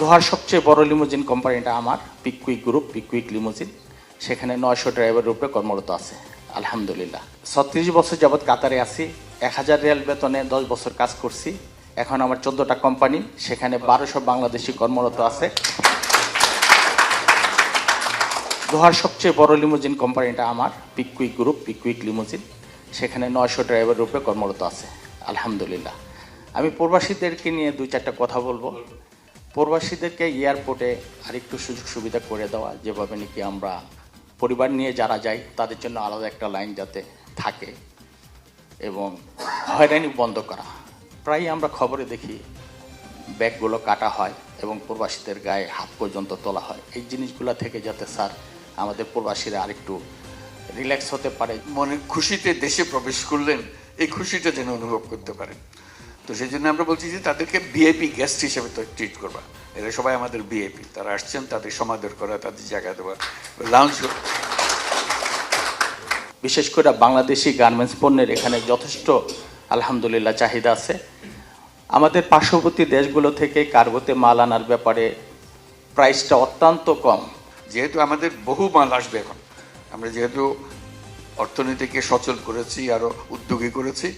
দোহার সবচেয়ে বড় লিমুজিন কোম্পানিটা আমার পিকুইক গ্রুপ পিকুইক লিমুজিন সেখানে নয়শো ড্রাইভার রূপে কর্মরত আছে, আলহামদুলিল্লাহ। ছত্রিশ বছর যাবৎ কাতারে আছি, এক হাজার রিয়াল বেতনে দশ বছর কাজ করছি। এখন আমার চোদ্দটা কোম্পানি সেখানে বারোশো বাংলাদেশি কর্মরত আছে। দোহার সবচেয়ে বড় লিমুজিন কোম্পানিটা আমার পিকুইক গ্রুপ পিকুইক লিমুজিন সেখানে নয়শো ড্রাইভার রূপে কর্মরত আছে, আলহামদুলিল্লাহ। আমি প্রবাসীদেরকে নিয়ে দুই চারটা কথা বলব। প্রবাসীদেরকে এয়ারপোর্টে আরেকটু সুযোগ সুবিধা করে দেওয়া, যেভাবে নাকি আমরা পরিবার নিয়ে যারা যাই, তাদের জন্য আলাদা একটা লাইন যাতে থাকে এবং হয়রানি বন্ধ করা। প্রায়ই আমরা খবরে দেখি ব্যাগগুলো কাটা হয় এবং প্রবাসীদের গায়ে হাত পর্যন্ত তোলা হয়। এই জিনিসগুলো থেকে যাতে স্যার আমাদের প্রবাসীরা আরেকটু রিল্যাক্স হতে পারে। মনে খুশিতে দেশে প্রবেশ করলেন, এই খুশিটা যেন অনুভব করতে পারেন। তো সেই জন্য আমরা বলছি যে তাদেরকে বিআইপি গেস্ট হিসেবে তো ট্রিট করবা। এরা সবাই আমাদের বিআইপি তারা আসছেন তাদের সমাদর করা তাদের জায়গা দেওয়া লাউঞ্জ বিশেষ করে বাংলাদেশি গার্মেন্টস পণ্যের এখানে যথেষ্ট আলহামদুলিল্লাহ চাহিদা আছে। আমাদের পার্শ্ববর্তী দেশগুলো থেকে কার্গোতে মাল আনার ব্যাপারে প্রাইসটা অত্যন্ত কম। যেহেতু আমাদের বহু মাল আসবে এখন আমরা যেহেতু অর্থনীতিকে সচল করেছি আরও উদ্যোগী করেছি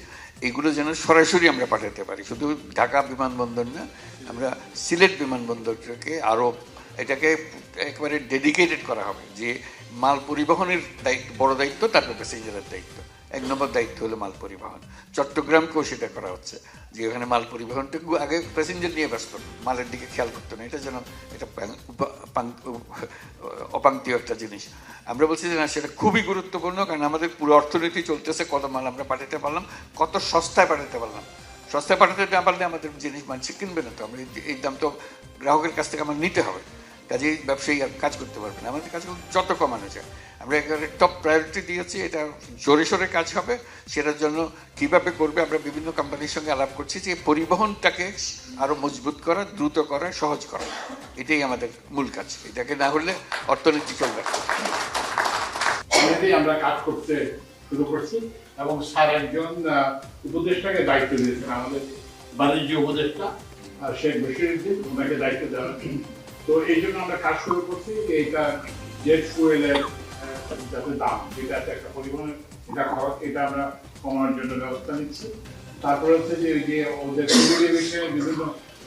এগুলো যেন সরাসরি আমরা পাঠাতে পারি। শুধু ঢাকা বিমানবন্দর না, আমরা সিলেট বিমানবন্দরটাকে আরও এটাকে একেবারে ডেডিকেটেড করা হবে যে মাল পরিবহনের দায়িত্ব, বড় দায়িত্ব, তারপর প্যাসেঞ্জারের দায়িত্ব। এক নম্বর দায়িত্ব হলো মাল পরিবহন। চট্টগ্রামকেও সেটা করা হচ্ছে যে ওখানে মাল পরিবহনটুকু আগে প্যাসেঞ্জার নিয়ে ব্যস্ত, মালের দিকে খেয়াল করতো না। এটা যেন এটা অপাঙ্ক্তীয় একটা জিনিস। আমরা বলছি যে না, সেটা খুবই গুরুত্বপূর্ণ কারণ আমাদের পুরো অর্থনীতি চলতেছে, কত মাল আমরা পাঠাতে পারলাম, কত সস্তায় পাঠাতে পারলাম। সস্তায় পাঠাতে না পারলে আমাদের জিনিস মানুষ কিনবে না তো। আমরা এই দাম তো গ্রাহকের কাছ থেকে আমার নিতে হবে। কাজেই ব্যবসায়ী কাজ করতে পারবে না। আমাদের কাজ যত কমানো যায়। আমরা একেবারে টপ প্রায়োরিটি দিয়েছি, এটা জোরে সোরে কাজ হবে। সেটার জন্য কীভাবে করবে আমরা বিভিন্ন কোম্পানির সঙ্গে আলাপ করছি যে পরিবহনটাকে আরও মজবুত করা, দ্রুত করা, সহজ করা। এটাই আমাদের মূল কাজ। এটাকে না হলে অর্থনীতি চলবে আমরা কাজ করতে শুরু করছি এবং স্যার একজন উপদেষ্টাকে দায়িত্ব দিয়েছেন। আমাদের বাণিজ্য উপদেষ্টা শেখ বশিরুদ্দিন, ওনাকে দায়িত্ব দেওয়া তো এই জন্য আমরা কাজ শুরু করছি এটা জেট ফুয়েলের যাতে দাম আছে একটা পরিবহন এটা খরচ, এটা আমরা কমানোর জন্য ব্যবস্থা নিচ্ছি। তারপরে হচ্ছে যে যে ওদের বিষয়ে বিভিন্ন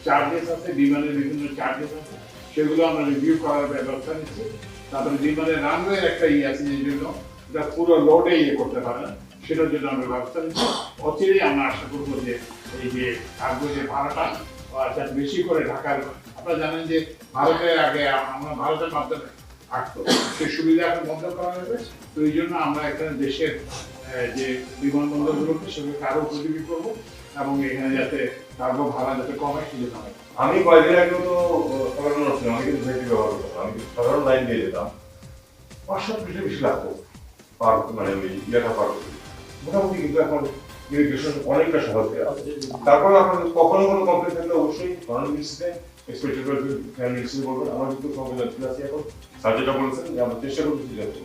চার্জেস আছে, বিমানের বিভিন্ন চার্জেস আছে, সেগুলো আমরা রিভিউ করার ব্যবস্থা নিচ্ছি। তারপরে বিমানের রানওয়ের একটা ইয়ে আছে যে জন্য, এটা পুরো লোডে ইয়ে করতে পারে না, সেটার জন্য আমরা ব্যবস্থা নিচ্ছি। অচিরেই আমরা আশা করব যে এই যে কার্গো যে ভাড়াটা আচ্ছা বেশি করে ঢাকার, আপনারা জানেন যে ভারতের আগে আমরা ভারতের মাধ্যমে আসতো সেই সুবিধা এখন বন্ধ করা হবে তো এই জন্য আমরা এখানে দেশের যে বিমানবন্দরগুলোকে সেগুলোকে আরও উপযোগী করব এবং এখানে যাতে কার্গো ভাড়া যাতে কমে সেজন্য আমি কয়েকদিন আগেও তো মানুষ ছিলাম, আমি কিন্তু ভেটি ব্যবহার করতাম। আমি সাধারণ লাইন দিয়ে যেতাম। পাঁচশো বেশি বেশি লাগতো। পার মানে ওই ইয়েটা পার মোটামুটি কিন্তু এখন ইরিগেশন অনেকটা সহজ হয়ে তারপরে আপনার কখনো কোনো কমপ্লেন থাকলে অবশ্যই দৃষ্টিতে এক্সপেক্টেড ফ্যামিলি বলবেন। আমার কিন্তু সংবেদনশীল আছে এখন। বলেছেন, যে আমরা চেষ্টা করতে যাতে